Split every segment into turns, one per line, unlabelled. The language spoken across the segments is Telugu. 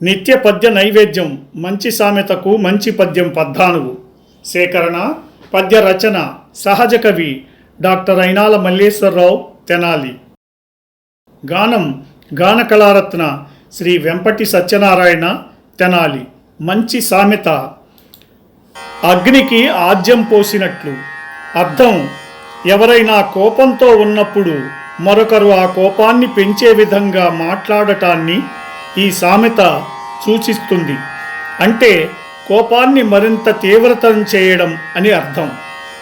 నిత్య పద్య నైవేద్యం మంచి సామెతకు మంచి పద్యం పద్ధానువు సేకరణ పద్య రచన సహజ కవి డాక్టర్ అయినాల మల్లేశ్వరరావు తెనాలి. గానం గాన కళారత్న శ్రీ వెంపటి సత్యనారాయణ తెనాలి. మంచి సామెత. అగ్నికి ఆజ్యం పోసినట్లు. అర్థం ఎవరైనా కోపంతో ఉన్నప్పుడు మరొకరు ఆ కోపాన్ని పెంచే విధంగా మాట్లాడటాన్ని ఈ సామెత సూచిస్తుంది. అంటే కోపాన్ని మరింత తీవ్రతరం చేయడం అని అర్థం.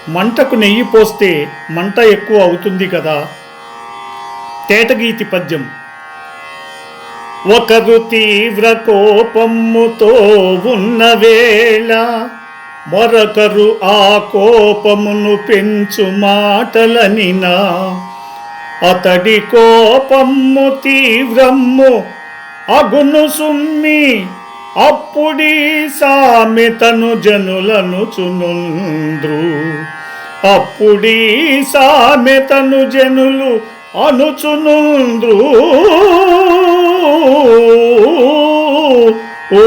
మంటకు నెయ్యి పోస్తే మంట ఎక్కువ అవుతుంది కదా? తేటగీతి పద్యం. ఒకరు తీవ్ర కోపముతో ఉన్న వేళ మరొకరు ఆ కోపమును పెంచు మాటలనినా. అతడి కోపము తీవ్రము అగును సుమ్మి అప్పుడి సామెతను జనులను చునుంద్రు. అప్పుడీ సామెతను జనులు అనుచునుంద్రు. ఓ